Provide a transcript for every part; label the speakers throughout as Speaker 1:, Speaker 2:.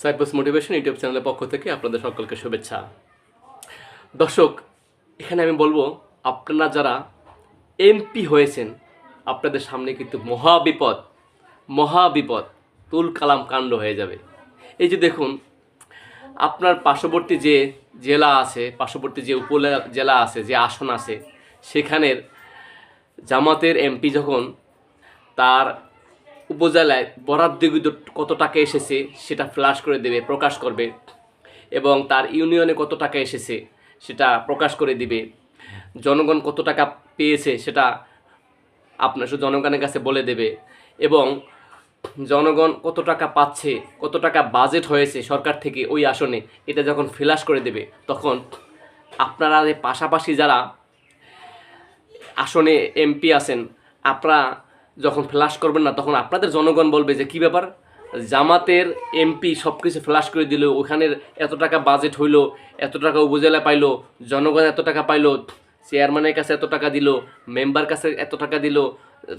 Speaker 1: Cypress motivation YouTube চ্যানেলের পক্ষ থেকে আপনাদের সকলকে শুভেচ্ছা। দর্শক, এখানে আমি বলব, আপনারা যারা এমপি হয়েছেন, আপনাদের সামনে কিন্তু মহা বিপদ মহা বিপদ, তুল কালাম কাণ্ড হয়ে যাবে। এই যে দেখুন, আপনার পার্শ্ববর্তী যে জেলা আছে, পার্শ্ববর্তী যে উপজেলা জেলা আছে, যে আসন আছে, সেখানের জামাতের এমপি যখন তার উপজেলায় বরাদ্দকৃত কত টাকা এসেছে সেটা ফ্ল্যাশ করে দেবে, প্রকাশ করবে এবং তার ইউনিয়নে কত টাকা এসেছে সেটা প্রকাশ করে দিবে। জনগণ কত টাকা পেয়েছে সেটা আপনার জনগণের কাছে বলে দেবে এবং জনগণ কত টাকা পাচ্ছে, কত টাকা বাজেট হয়েছে সরকার থেকে ওই আসনে, এটা যখন ফ্ল্যাশ করে দেবে, তখন আপনারা পাশাপাশি যারা আসনে এমপি আছেন, আপনারা যখন ফ্ল্যাশ করবেন না, তখন আপনাদের জনগণ বলবে যে, কি ব্যাপার? জামাতের এমপি সব কিছু ফ্ল্যাশ করে দিল, ওখানের এত টাকা বাজেট হইল, এত টাকা উপজেলা পাইলো, জনগণ এত টাকা পাইলো চেয়ারম্যানের কাছে এত টাকা দিল মেম্বার কাছে এত টাকা দিল,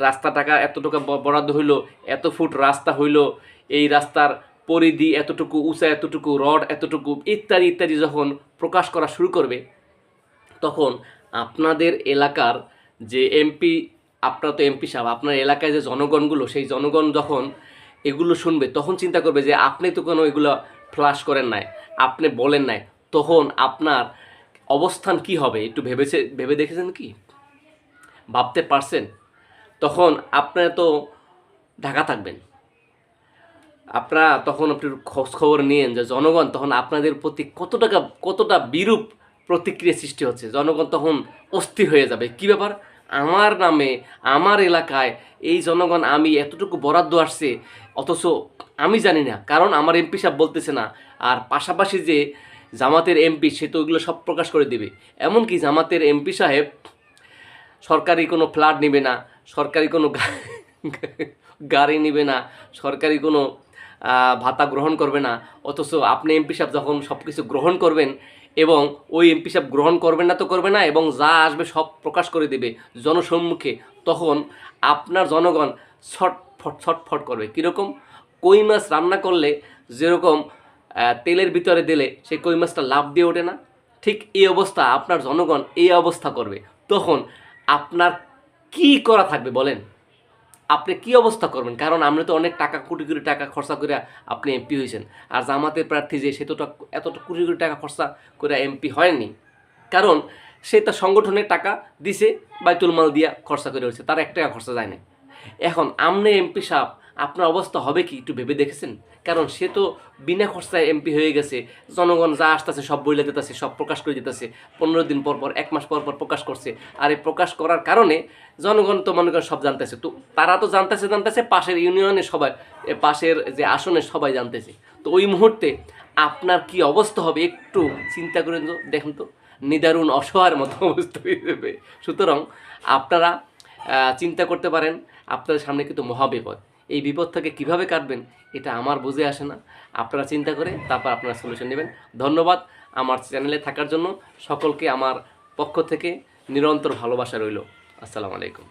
Speaker 1: রাস্তা টাকা এত টাকা বরাদ্দ হইল, এত ফুট রাস্তা হইল, এই রাস্তার পরিধি এতটুকু, উঁচা এতটুকু, রড এতটুকু, ইত্যাদি ইত্যাদি যখন প্রকাশ করা শুরু করবে, তখন আপনাদের এলাকার যে এমপি আপনারা তো এমপি সাহেব, আপনার এলাকায় যে জনগণগুলো, সেই জনগণ যখন এগুলো শুনবে, তখন চিন্তা করবে যে আপনি তো কোনো এগুলো ফ্লাশ করেন নাই, আপনি বলেন নাই, তখন আপনার অবস্থান কি হবে? একটু ভেবেছে, ভেবে দেখেছেন কি? ভাবতে পারছেন? তখন আপনারা তো ঢাকা থাকবেন। আপনারা তখন আপনি খোঁজ খবর নিয়েন যে জনগণ তখন আপনাদের প্রতি কত টাকা কতটা বিরূপ প্রতিক্রিয়া সৃষ্টি হচ্ছে? জনগণ তখন অস্থির হয়ে যাবে। কি ব্যাপার? আমার নামে, আমার এলাকায় এই জনগণ আমি এতটুকু বরাদ্দ আসছে, অথচ আমি জানি না, কারণ আমার এমপি সাহেব বলতেছে না। আর পাশাপাশি যে জামাতের এমপি, সে তো ওইগুলো সব প্রকাশ করে দেবে। এমনকি জামাতের এমপি সাহেব সরকারি কোনো ফ্ল্যাট নেবে না, সরকারি কোনো গাড়ি নেবে না, সরকারি কোনো ভাতা গ্রহণ করবে না। অথচ আপনি এমপি সাহেব যখন সব কিছু গ্রহণ করবেন এবং ওই এমপি সাহেব গ্রহণ করবেন না তো করবে না এবং যা আসবে সব প্রকাশ করে দেবে জনসম্মুখে, তখন আপনার জনগণ ছটফট ছটফট করবে। কীরকম? কই মাছ রান্না করলে যেরকম তেলের ভিতরে দিলে সেই কই মাছটা লাভ দিয়ে ওঠে না? ঠিক এই অবস্থা আপনার জনগণ এই অবস্থা করবে। তখন আপনার কি করা থাকবে বলেন? আপনি কি অবস্থা করবেন? কারণ আমরা তো অনেক টাকা, কোটি কোটি টাকা খরচা করে আপনি এমপি হয়েছেন আর জামাতের প্রার্থী যে, সে তো এতটা কোটি কোটি টাকা খরচা করে এমপি হয়নি। কারণ সে তার সংগঠনের টাকা দিছে, বাইতুল মাল দিয়া খরচা করে হয়েছে তার এক টাকা খরচা যায় না এখন আমনে এমপি সাহেব আপনার অবস্থা হবে কি একটু ভেবে দেখেছেন? কারণ সে তো বিনা খরচায় এমপি হয়ে গেছে, জনগণ যা আসতেছে সব বইলে দিতেছে, সব প্রকাশ করে দিতেছে, পনেরো দিন পর পর, এক মাস পর পর প্রকাশ করছে। আর এই প্রকাশ করার কারণে জনগণ তো মনে করেন সব জানতেছে। তো তারা তো জানতেছে জানতেছে, পাশের ইউনিয়নে সবাই পাশের যে আসনে সবাই জানতেছে। তো ওই মুহূর্তে আপনার কি অবস্থা হবে একটু চিন্তা করে দেখুন তো। নিদারুণ অসহায়ের মতো অবস্থা হয়ে যাবে। সুতরাং আপনারা চিন্তা করতে পারেন, আপনাদের সামনে কিন্তু মহাবিপদ। এই বিপদ থেকে কীভাবে কাটবেন, এটা আমার বুঝে আসে না। আপনারা চিন্তা করে তারপর আপনারা সলিউশন নেবেন। ধন্যবাদ আমার চ্যানেলে থাকার জন্য। সকলকে আমার পক্ষ থেকে নিরন্তর ভালোবাসা রইল। আসসালামু আলাইকুম।